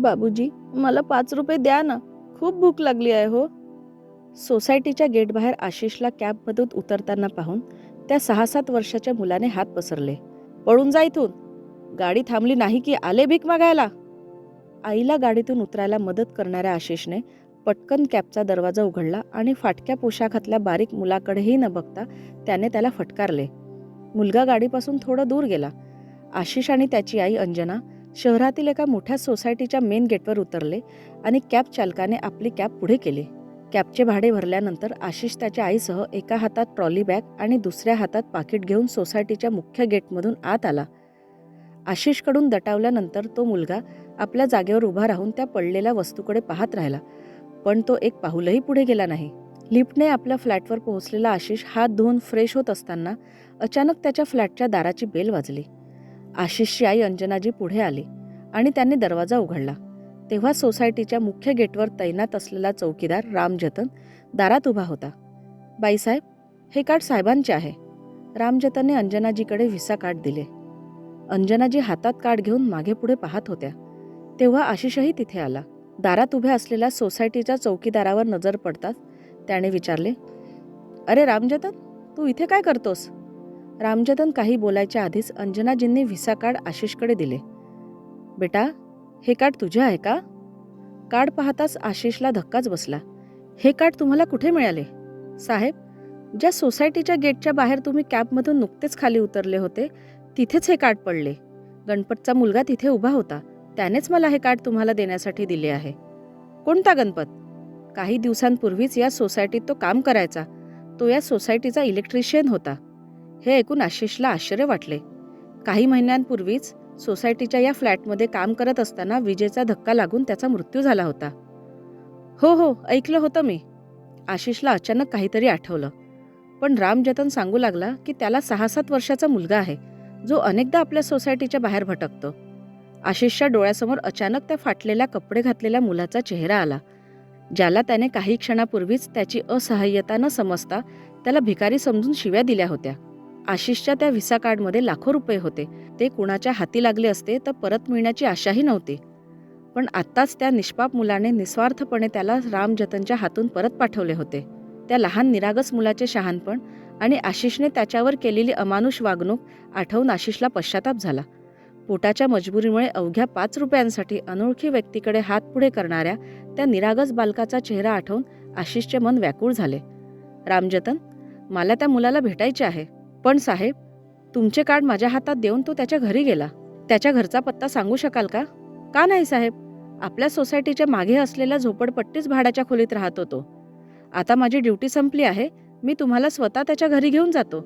बाबूजी मला पाच रुपये द्या ना. खूप भूक लागली आहे हो. सोसायटीच्या गेटबाहेर आशिषला कॅबमधून उतरताना पाहून त्या सहा सात वर्षाच्या मुलाने हात पसरले. पळून जा इथून. गाडी थांबली नाही की आले भीक मागायला. आईला गाडीतून उतरायला मदत करणाऱ्या आशिषने पटकन कॅबचा दरवाजा उघडला आणि फाटक्या पोशाखातल्या बारीक मुलाकडेही न बघता त्याने त्याला फटकारले. मुलगा गाडीपासून थोडं दूर गेला. आशिष आणि त्याची आई अंजना शहरातील एका मोठ्या सोसायटीच्या मेन गेटवर उतरले आणि कॅब चालकाने आपली कॅब पुढे केली. कॅबचे भाडे भरल्यानंतर आशिष त्याच्या आईसह एका हातात ट्रॉली बॅग आणि दुसऱ्या हातात पाकिट घेऊन सोसायटीच्या मुख्य गेटमधून आत आला. आशिषकडून दटावल्यानंतर तो मुलगा आपल्या जागेवर उभा राहून त्या पडलेल्या वस्तूकडे पाहत राहिला. पण तो एक पाहुलही पुढे गेला नाही. लिफ्टने आपल्या फ्लॅटवर पोहोचलेला आशिष हात धुवून फ्रेश होत असताना अचानक त्याच्या फ्लॅटच्या दाराची बेल वाजली. आशिषची आई अंजनाजी पुढे आली आणि त्यांनी दरवाजा उघडला. तेव्हा सोसायटीच्या मुख्य गेटवर तैनात असलेला चौकीदार राम जतन दारात उभा होता. बाईसाहेब हे कार्ड साहेबांचे आहे. रामजतनने अंजनाजीकडे व्हिसा कार्ड दिले. अंजनाजी हातात कार्ड घेऊन मागे पुढे पाहत होत्या. तेव्हा आशिषही तिथे आला. दारात उभ्या असलेल्या सोसायटीच्या चौकीदारावर नजर पडताच त्याने विचारले अरे रामजतन तू इथे काय करतोस? रामजतन काही बोलायच्या आधीच अंजनाजींनी व्हिसा कार्ड आशिषकडे दिले. बेटा हे कार्ड तुझे आहे का? कार्ड पाहताच आशिषला धक्काच बसला. हे कार्ड तुम्हाला कुठे मिळाले? साहेब ज्या सोसायटीच्या गेटच्या बाहेर तुम्ही कॅबमधून नुकतेच खाली उतरले होते तिथेच हे कार्ड पडले. गणपतचा मुलगा तिथे उभा होता. त्यानेच मला हे कार्ड तुम्हाला देण्यासाठी दिले आहे. कोणता गणपत? काही दिवसांपूर्वीच या सोसायटीत तो काम करायचा. तो या सोसायटीचा इलेक्ट्रिशियन होता. हे ऐकून आशिषला आश्चर्य वाटले. काही महिन्यांपूर्वीच सोसायटीच्या या फ्लॅटमध्ये काम करत असताना विजेचा धक्का लागून त्याचा मृत्यू झाला होता. हो हो ऐकलं होतं मी. आशिषला अचानक काहीतरी आठवलं. पण राम जतन सांगू लागला की त्याला सहा सात वर्षाचा मुलगा आहे जो अनेकदा आपल्या सोसायटीच्या बाहेर भटकतो. आशिषच्या डोळ्यासमोर अचानक त्या फाटलेल्या कपडे घातलेल्या मुलाचा चेहरा आला ज्याला त्याने काही क्षणापूर्वीच त्याची असहाय्यता न समजता त्याला भिकारी समजून शिव्या दिल्या होत्या. आशिषच्या त्या व्हिसा कार्डमध्ये लाखो रुपये होते. ते कुणाच्या हाती लागले असते तर परत मिळण्याची आशाही नव्हती. पण आत्ताच त्या निष्पाप मुलाने निस्वार्थपणे त्याला राम जतनच्या हातून परत पाठवले होते. त्या लहान निरागस मुलाचे शहाणपण आणि आशिषने त्याच्यावर केलेली अमानुष वागणूक आठवून आशिषला पश्चाताप झाला. पोटाच्या मजबुरीमुळे अवघ्या पाच रुपयांसाठी अनोळखी व्यक्तीकडे हात पुढे करणाऱ्या त्या निरागस बालकाचा चेहरा आठवून आशिषचे मन व्याकुळ झाले. रामजतन मला त्या मुलाला भेटायचे आहे. पण साहेब तुमचे कार्ड माझ्या हातात देऊन तो त्याच्या घरी गेला. त्याच्या घरचा पत्ता सांगू शकाल का? का नाही साहेब? आपल्या सोसायटीच्या मागे असलेल्या झोपडपट्टीच भाड्याच्या खोलीत राहत होतो. आता माझी ड्युटी संपली आहे मी तुम्हाला स्वतः त्याच्या घरी घेऊन जातो.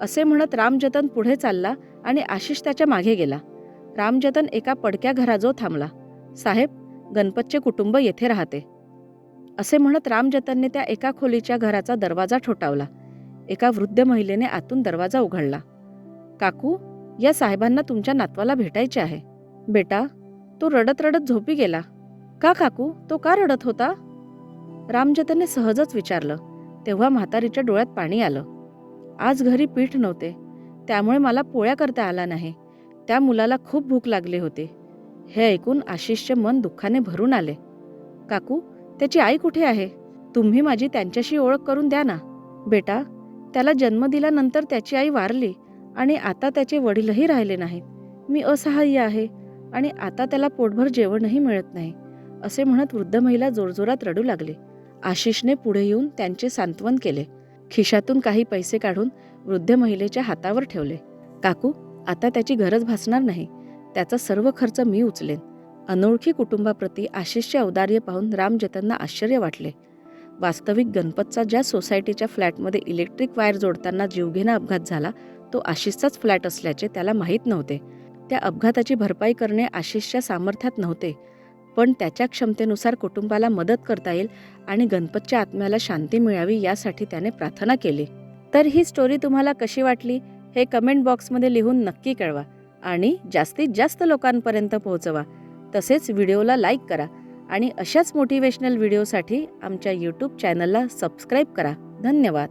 असे म्हणत रामजतन पुढे चालला आणि आशिष त्याच्यामागे गेला. रामजतन एका पडक्या घराजवळ थांबला. साहेब गणपतचे कुटुंब येथे राहते. असे म्हणत रामजतनने त्या एका खोलीच्या घराचा दरवाजा ठोठावला. एका वृद्ध महिलेने आतून दरवाजा उघडला. काकू या साहेबांना तुमच्या नातवाला भेटायचे आहे. बेटा तो रडत रडत झोपी गेला. का काकू तो का रडत होता? रामजतनने सहजच विचारलं. तेव्हा म्हातारीच्या डोळ्यात पाणी आलं. आज घरी पीठ नव्हते. त्यामुळे मला पोळ्या करता आला नाही. त्या मुलाला खूप भूक लागली होती. हे ऐकून आशिषचे मन दुःखाने भरून आले. काकू त्याची आई कुठे आहे? तुम्ही माझी त्यांच्याशी ओळख करून द्या ना. बेटा त्याला जन्म दिल्यानंतर त्याची आई वारली आणि आता त्याचे वडीलही राहिले नाहीत. मी असहाय्य आहे आणि आता त्याला पोटभर जेवणही मिळत नाही असे म्हणत वृद्ध महिला जोरजोरात रडू लागली. आशिषने पुढे येऊन त्यांचे सांत्वन केले. खिशातून काही पैसे काढून वृद्ध महिलेच्या हातावर ठेवले. काकू आता त्याची गरज भासणार नाही. त्याचा सर्व खर्च मी उचलेन. अनोळखी कुटुंबाप्रती आशिषचे औदार्य पाहून रामजतनना आश्चर्य वाटले. वास्तविक गणपतचा ज्या सोसायटीच्या फ्लॅटमध्ये इलेक्ट्रिक वायर जोडताना जीवघेणा अपघात झाला तो आशिषचाच फ्लॅट असल्याचे त्याला माहीत नव्हते. त्या अपघाताची भरपाई करणे आशिषच्या सामर्थ्यात नव्हते पण त्याच्या क्षमतेनुसार कुटुंबाला मदत करता येईल आणि गणपतच्या आत्म्याला शांती मिळावी यासाठी त्याने प्रार्थना केली. तर ही स्टोरी तुम्हाला कशी वाटली? हे कमेंट बॉक्समध्ये लिहून नक्की कळवा आणि जास्तीत जास्त लोकांपर्यंत पोहोचवा. तसेच व्हिडिओला लाईक करा. आणि अशाच मोटिवेशनल व्हिडिओसाठी आमच्या यूट्यूब चॅनलला सबस्क्राईब करा. धन्यवाद.